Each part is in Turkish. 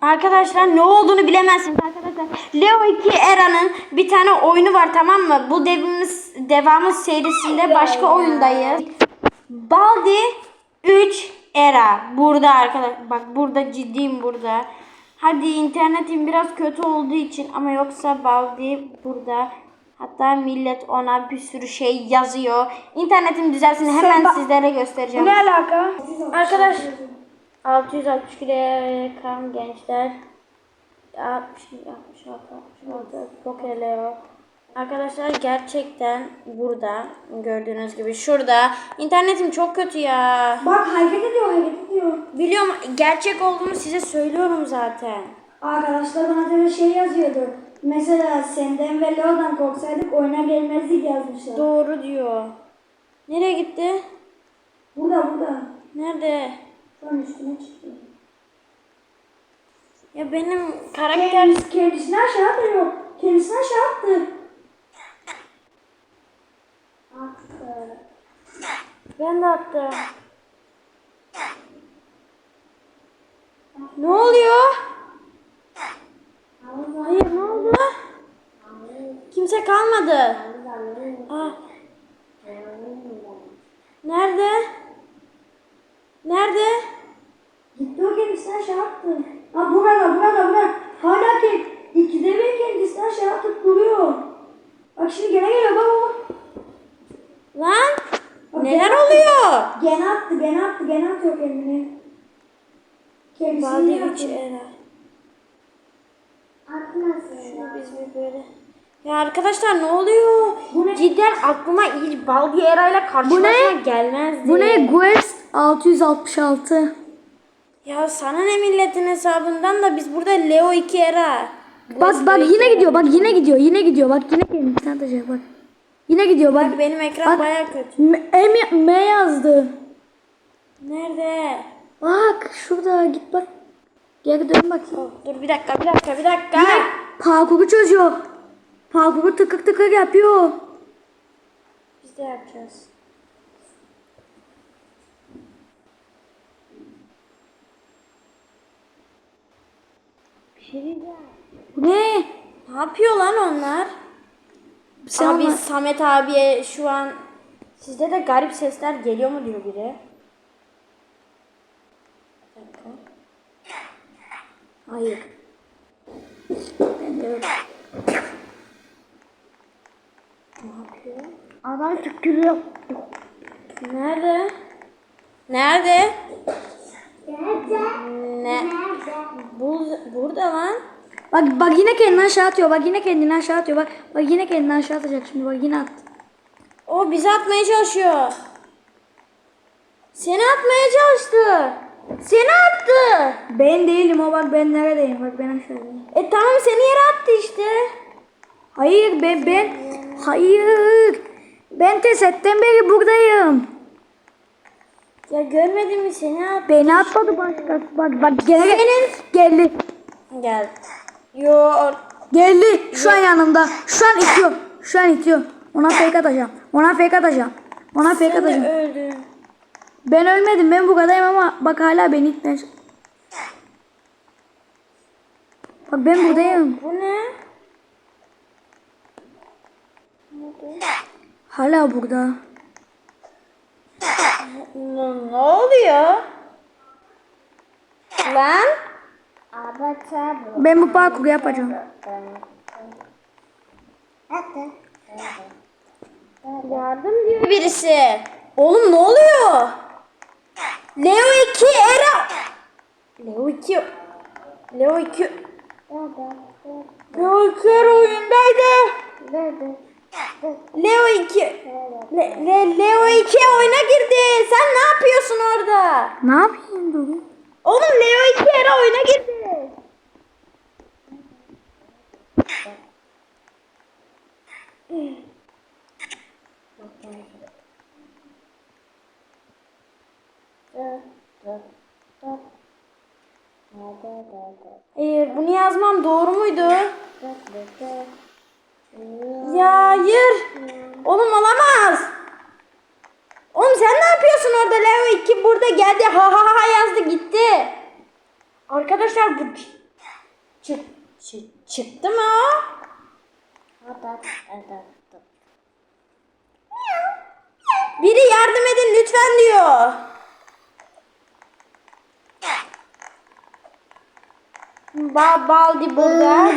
Arkadaşlar ne olduğunu bilemezsiniz arkadaşlar. Leo 2 Era'nın bir tane oyunu var tamam mı? Bu devimiz devamı serisinde başka oyundayız. Baldi 3 Era. Burada arkadaşlar. Bak burada ciddiyim burada. Hadi internetim biraz kötü olduğu için ama yoksa Baldi burada. Hatta millet ona bir sürü şey yazıyor. İnternetim düzelsin hemen ba- sizlere Bu göstereceğim. ne alaka? Arkadaş 660 kiloya kan gençler. 60 66 66 çok Leo. Arkadaşlar gerçekten burada gördüğünüz gibi şurada internetim çok kötü ya. Bak hareket ediyor hareket ediyor. Biliyorum gerçek olduğunu size söylüyorum zaten. Arkadaşlar bana da bir şey yazıyordu. Mesela senden ve Leo'dan korksaydık oyuna gelmezdik yazmışlar. Doğru diyor. Nereye gitti? Burada burada. Nerede? An üstüne çıktı. Ya benim karakter Kendisi, kendisini aşağı atıyor. Kendisini aşağı attı. Attı. Ben de attım. Ne oluyor? Hayır ne oldu? Kimse kalmadı. Ah. Nerede? Nerede? Gitti o kendisini aşağı attı. Ha burada burada burada. Hala ki ikide bir kendisini aşağı atıp duruyor. Bak şimdi gene geliyor bak bak. Lan? Neler oluyor? Gene attı gene attı gene atıyor kendini. Kendisini Badi yaptı. 3 era. Atmasın. Şunu biz bir böyle. Ya arkadaşlar ne oluyor? Cidden aklıma hiç Baldi Era ile karşılaşmak gelmezdi. Bu ne? Guest 666. Ya sana ne milletin hesabından da biz burada Leo 2 era. Bak bak yine gidiyor. Bak yine gidiyor. Yine gidiyor. Bak yine kendisi atacak bak. Yine gidiyor bak. Bak benim ekran Bak. baya kötü. M, M, M yazdı. Nerede? Bak şurada git bak. Geri dön bakayım. Dur bir dakika bir dakika bir dakika. Yine parkuru çözüyor. Parkuru tıkır tıkır yapıyor. Biz de yapacağız. Bir şey diyeceğim. Ne? Ne yapıyor lan onlar? Sen Abi onlar- Samet abiye şu an sizde de garip sesler geliyor mu diyor biri. Bir dakika. Hayır. Ben de öyle. Ne yapıyor? Adam tükürüyor. Nerede? Nerede? Ne? Bu, burada lan. Bak bak yine kendini aşağı atıyor. Bak yine kendini aşağı atıyor. Bak bak yine kendini aşağı atacak şimdi. Bak yine attı. O bizi atmaya çalışıyor. Seni atmaya çalıştı. Seni attı. Ben değilim o bak ben neredeyim. Bak ben aşağıdayım. E tamam seni yere attı işte. Hayır ben ben hayır. Ben de setten beri buradayım. Ya görmedin mi seni attı. Beni atmadı başkası. Bak bak gene Senin- geldi. Gel. Yo. Geldi. Şu an yanımda. Şu an itiyor. Şu an itiyor. Ona fake atacağım. Ona fake atacağım. Ona fake Sen atacağım. öldün. Ben ölmedim. Ben buradayım ama bak hala beni itmeye Bak ben buradayım. Bu ne? Hala burada. Ne, ne oluyor? Lan? Ben bu parkuru yapacağım. Yardım diyor birisi. Oğlum ne oluyor? Leo 2 era. Leo 2. Leo 2. Leo 2 era oyundaydı. Leo 2. Le, Le- Leo 2 oyuna girdi. Sen ne yapıyorsun orada? Ne yapayım dur. Oğlum Leo 2 era oyuna girdi. Hayır, bunu yazmam doğru muydu? Ya hayır. Oğlum olamaz. Oğlum sen ne yapıyorsun orada? Leo 2 burada geldi. Ha ha ha yazdı Arkadaşlar bu çık, çık, çıktı mı o? Biri yardım edin lütfen diyor. Ba Baldi burada.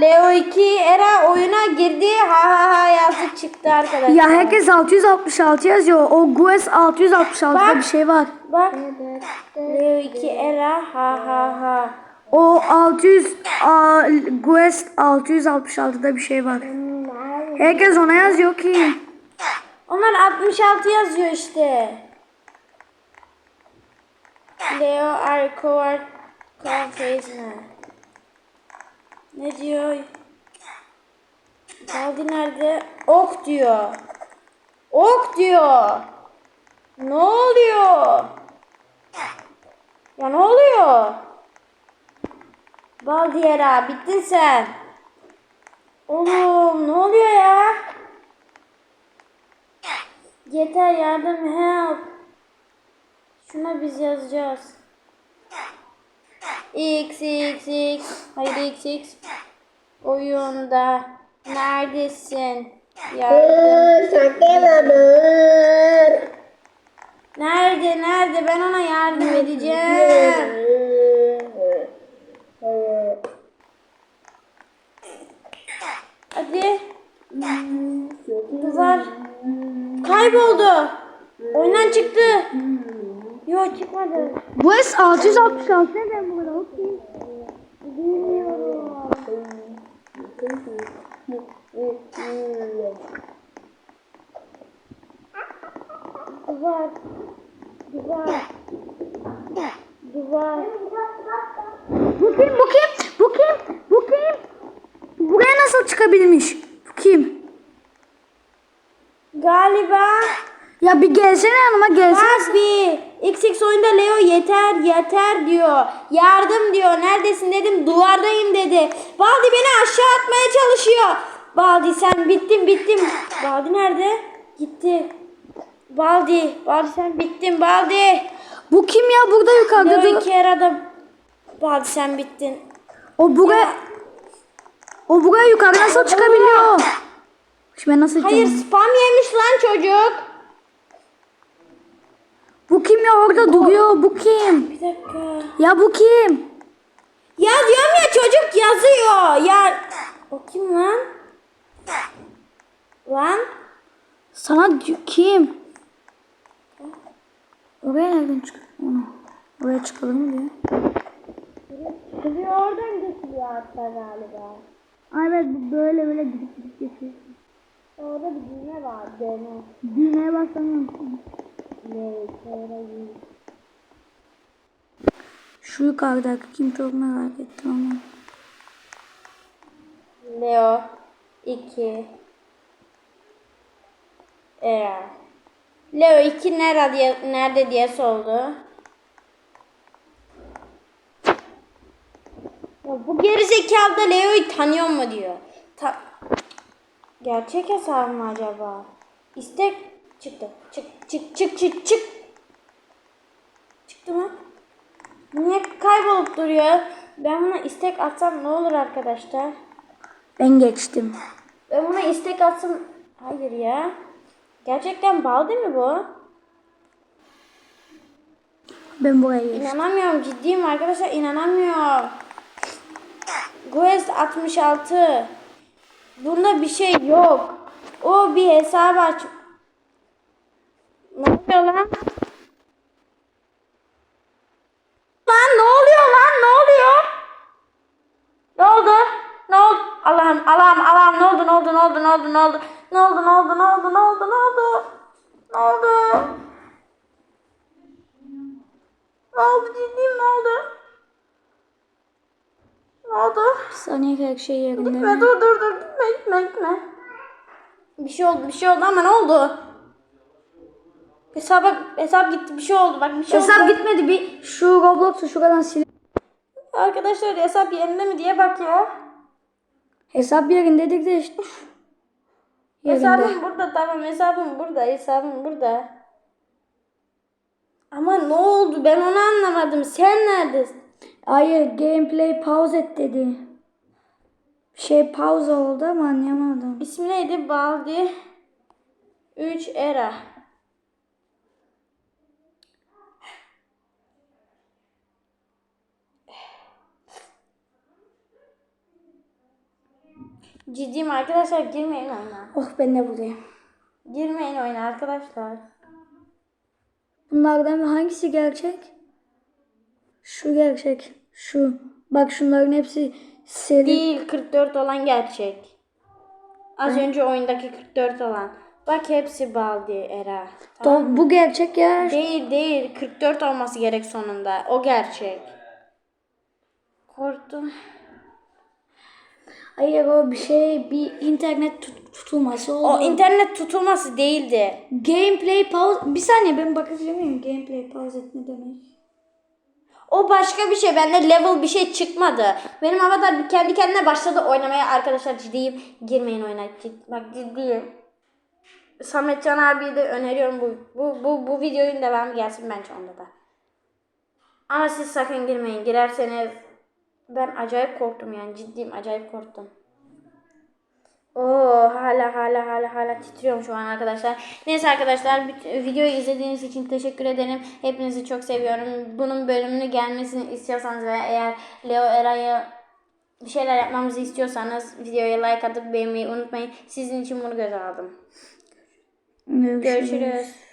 Leo 2 Era oyuna girdi. Ha ha ha yazdı çıktı arkadaşlar. Ya herkes 666 yazıyor. O Gues 666'da Bak. bir şey var. Bak. Leo 2 Era ha ha ha. O 600 a, Gues 666'da bir şey var. Herkes ona yazıyor ki. Onlar 66 yazıyor işte. Leo Arcoart Confesne. Ne diyor? Baldi nerede? Ok diyor. Ok diyor. Ne oluyor? Ya ne oluyor? Baldiyera bittin sen. Oğlum ne oluyor ya? Yeter yardım help. Şuna biz yazacağız. X X X Hayır X X Oyunda Neredesin? Yardım. Nerede nerede ben ona yardım edeceğim. Hadi. Duvar. Kayboldu. Oyundan çıktı. Yok çıkmadı. Gues 666 neden bu kadar? Okey. Duvar. Duvar. Duvar. Bu kim? Bu kim? Bu kim? Bu kim? Buraya nasıl çıkabilmiş? Bu kim? Galiba Ya bir gelsene yanıma gelsene. Bak bir XX oyunda Leo yeter yeter diyor. Yardım diyor. Neredesin dedim. Duvardayım dedi. Baldi beni aşağı atmaya çalışıyor. Baldi sen bittin bittin. Baldi nerede? Gitti. Baldi. Baldi sen bittin Baldi. Bu kim ya? Burada yukarıda Leo iki arada. Baldi sen bittin. O buraya... O buraya yukarı nasıl çıkabiliyor? Şimdi nasıl Hayır spam yemiş lan çocuk. Bu kim ya orada duruyor? Bu kim? Bir dakika. Ya bu kim? Ya diyorum ya çocuk yazıyor. Ya o kim lan? Lan? Sana kim? Oraya nereden çıkıyor? Onu. Oraya çıkalım mı diyor. Kızıyor oradan götürüyor hatta galiba. Ay evet bu böyle böyle gidip gidip geçiyor. Orada bir düğme var. Düğme. Düğmeye basamıyorum. Şu yukarıdaki kim çok merak ettim ama. Leo 2 Era Leo 2 nerede diye, nerede diye sordu. Ya bu gerizekalı da Leo'yu tanıyor mu diyor. Ta Gerçek hesabı mı acaba? İstek çıktı. Çık çık çık çık çık. Çıktı mı? Niye kaybolup duruyor? Ben buna istek atsam ne olur arkadaşlar? Ben geçtim. Ben buna istek atsam... Hayır ya. Gerçekten bal değil mi bu? Ben buraya geçtim. İnanamıyorum. Ciddiyim arkadaşlar. inanamıyorum. Quest 66. Bunda bir şey yok. O bir hesap aç. Oluyor lan? Lan ne oluyor lan? Ne oluyor? Ne oldu? Ne oldu? Allah'ım Allah'ım Allah'ım ne oldu ne oldu ne oldu ne oldu ne oldu? Ne oldu ne oldu ne oldu ne oldu ne oldu? Ne oldu? Ne oldu ciddiyim ne oldu? Ne oldu? Saniye her şey yerinde. Gitme dur dur dur gitme gitme gitme. Bir şey oldu bir şey oldu ama ne oldu? Hesaba hesap gitti bir şey oldu bak bir şey Hesap oldu. gitmedi bir şu Roblox'u şuradan sil. Arkadaşlar hesap yerinde mi diye bak ya. Hesap yerindedir de işte. Yerinde. Hesabım burada tamam hesabım burada hesabım burada. Ama ne oldu ben onu anlamadım sen neredesin? Hayır gameplay pause et dedi. Şey pause oldu ama anlayamadım. İsmi neydi? Baldi 3 Era. Ciddiyim arkadaşlar girmeyin oyuna. Oh ben de buradayım. Girmeyin oyuna arkadaşlar. Bunlardan hangisi gerçek? Şu gerçek. Şu. Bak şunların hepsi seri. Değil 44 olan gerçek. Az önce oyundaki 44 olan. Bak hepsi Baldi Era. Do- bu gerçek ya. Değil değil 44 olması gerek sonunda. O gerçek. Korktum. Hayır o bir şey bir internet tut- tutulması oldu. O internet tutulması değildi. Gameplay pause. Bir saniye ben bakabilir miyim? Gameplay pause et ne demek? O başka bir şey. Bende level bir şey çıkmadı. Benim avatar bir kendi kendine başladı oynamaya. Arkadaşlar ciddiyim. Girmeyin oyuna. Cid- bak ciddiyim. Sametcan abiye de öneriyorum bu, bu, bu, bu videonun devamı gelsin bence onda da. Ama siz sakın girmeyin. Girerseniz ben acayip korktum yani ciddiyim acayip korktum. Oo hala hala hala hala titriyorum şu an arkadaşlar. Neyse arkadaşlar videoyu izlediğiniz için teşekkür ederim. Hepinizi çok seviyorum. Bunun bölümünü gelmesini istiyorsanız ve eğer Leo Era'yı bir şeyler yapmamızı istiyorsanız videoya like atıp beğenmeyi unutmayın. Sizin için bunu göze aldım. Görüşürüz. Görüşürüz.